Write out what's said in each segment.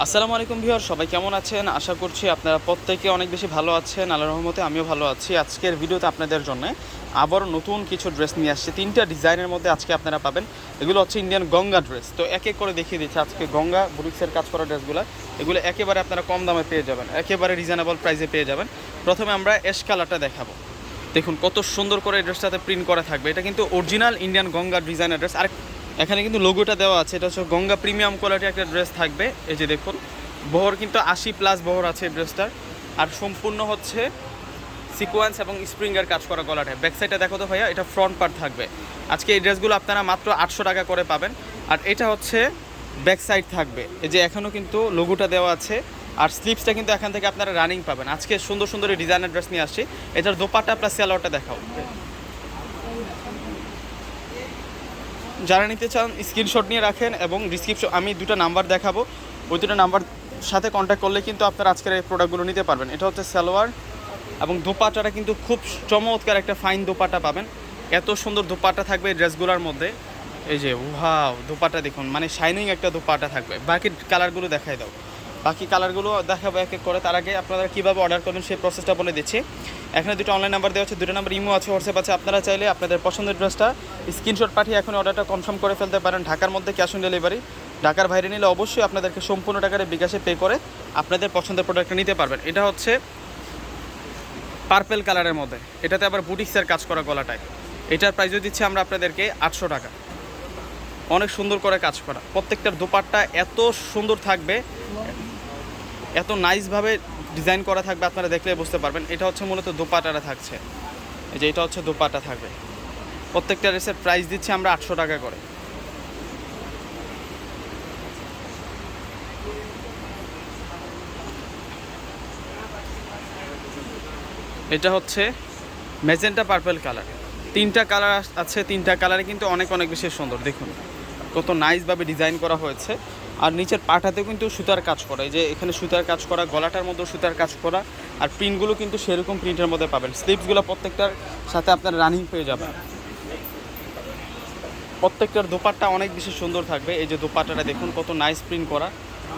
আসসালামু আলাইকুম ভিউয়ার সবাই কেমন আছেন? আশা করছি আপনারা প্রত্যেকে অনেক বেশি ভালো আছেন। আল্লাহ রহমতে আমিও ভালো আছি। আজকের ভিডিওতে আপনাদের জন্য আবারও নতুন কিছু ড্রেস নিয়ে আসছে। তিনটা ডিজাইনের মধ্যে আজকে আপনারা পাবেন। এগুলো হচ্ছে ইন্ডিয়ান গঙ্গা ড্রেস। তো এক এক করে দেখিয়ে দিচ্ছি আজকে গঙ্গা বুরিক্সের কাজ করা ড্রেসগুলো। এগুলো একেবারে আপনারা কম দামে পেয়ে যাবেন। একেবারে রিজনেবল প্রাইসে পেয়ে যাবেন। প্রথমে আমরা এস কালারটা দেখাবো। দেখুন কত সুন্দর করে এই ড্রেসটাতে প্রিন্ট করা থাকবে। এটা কিন্তু অরিজিনাল ইন্ডিয়ান গঙ্গা ডিজাইনের ড্রেস আর এখানে কিন্তু লোগোটা দেওয়া আছে, এটা হচ্ছে গঙ্গা প্রিমিয়াম কোয়ালিটি একটা ড্রেস থাকবে, এই যে দেখুন। বহর কিন্তু আশি প্লাস বহর আছে ড্রেসটার আর সম্পূর্ণ হচ্ছে সিকোয়েন্স এবং স্প্রিংয়ের কাজ করা গলাটা ব্যাক সাইডটা দেখো তো ভাইয়া, এটা ফ্রন্ট পার্ট থাকবে। আজকে এই ড্রেসগুলো আপনারা মাত্র আটশো টাকা করে পাবেন। আর এটা হচ্ছে ব্যাক সাইড থাকবে। এই যে এখনও কিন্তু লোগোটা দেওয়া আছে। আর স্লিপসটা কিন্তু এখান থেকে আপনারা রানিং পাবেন। আজকে সুন্দর সুন্দর ডিজাইনের ড্রেস নিয়ে আসছি। এটার দোপাটা প্লাস স্যালোয়ারটা দেখাও। যারা নিতে চান স্ক্রিনশট নিয়ে রাখেন এবং ডিসক্রিপশন আমি দুটো নাম্বার দেখাবো। ওই দুটো নাম্বার সাথে কন্ট্যাক্ট করলে কিন্তু আপনার আজকের এই প্রোডাক্টগুলো নিতে পারবেন। এটা হচ্ছে সালোয়ার এবং দোপাটাটা কিন্তু খুব চমৎকার একটা ফাইন দোপাটা পাবেন। এত সুন্দর দোপাটা থাকবে এই ড্রেসগুলোর মধ্যে। এই যে ওয়াও দোপাটা দেখুন মানে শাইনিং একটা দোপাটা থাকবে। বাকি কালারগুলো দেখাই দাও। বাকি কালারগুলো দেখাবো এক এক করে। তার আগে আপনারা কীভাবে অর্ডার করবেন সেই প্রসেসটা বলে দিচ্ছি। এখানে দুটো অনলাইন নাম্বার দেওয়া আছে, দুটো নাম্বার ইমো আছে হোয়াটসঅ্যাপ আছে। আপনারা চাইলে আপনাদের পছন্দের ড্রেসটা স্ক্রিনশট পাঠিয়ে এখন অর্ডারটা কনফার্ম করে ফেলতে পারেন। ঢাকার মধ্যে ক্যাশ অন ডেলিভারি ঢাকার বাইরে নিলে অবশ্যই আপনাদেরকে সম্পূর্ণ টাকার বিকাশে পে করে আপনাদের পছন্দের প্রোডাক্টটা নিতে পারবেন। এটা হচ্ছে পার্পেল কালারের মধ্যে। এটাতে আবার বুটিক্সের কাজ করা গলাটায়। এটার প্রাইসও দিচ্ছি আমরা আপনাদেরকে আটশো টাকা। অনেক সুন্দর করে কাজ করা। প্রত্যেকটার দোপাট্টা এত সুন্দর থাকবে এত নাইসভাবে ডিজাইন করা থাকবে আপনারা দেখলে বুঝতে পারবেন। এটা হচ্ছে মূলত দোপাটাটা থাকছে। এই যে এটা হচ্ছে দোপাটা থাকবে। প্রত্যেকটা ড্রেসের প্রাইস দিচ্ছি আমরা আটশো টাকা করে। এটা হচ্ছে মেজেন্টা পার্পল কালার তিনটা কালার আছে, তিনটা কালারে কিন্তু অনেক অনেক বেশি সুন্দর। দেখুন, কত নাইসভাবে ডিজাইন করা হয়েছে। আর নিচের পাটাতেও কিন্তু সুতার কাজ করা। এই যে এখানে সুতার কাজ করা, গলাটার মধ্যেও সুতার কাজ করা। আর প্রিন্টগুলো কিন্তু সেরকম প্রিন্টের মধ্যে পাবেন। স্লিপসগুলো প্রত্যেকটার সাথে আপনার রানিং পেয়ে যাবেন। প্রত্যেকটার দোপাট্টা অনেক বেশি সুন্দর থাকবে। এই যে দোপাট্টাটা দেখুন, কত নাইস প্রিন্ট করা।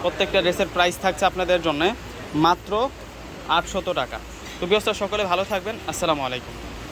প্রত্যেকটা ড্রেসের প্রাইস থাকছে আপনাদের জন্য মাত্র আটশত টাকা। তো ব্যবস্থা সকলে ভালো থাকবেন। আসসালামু আলাইকুম।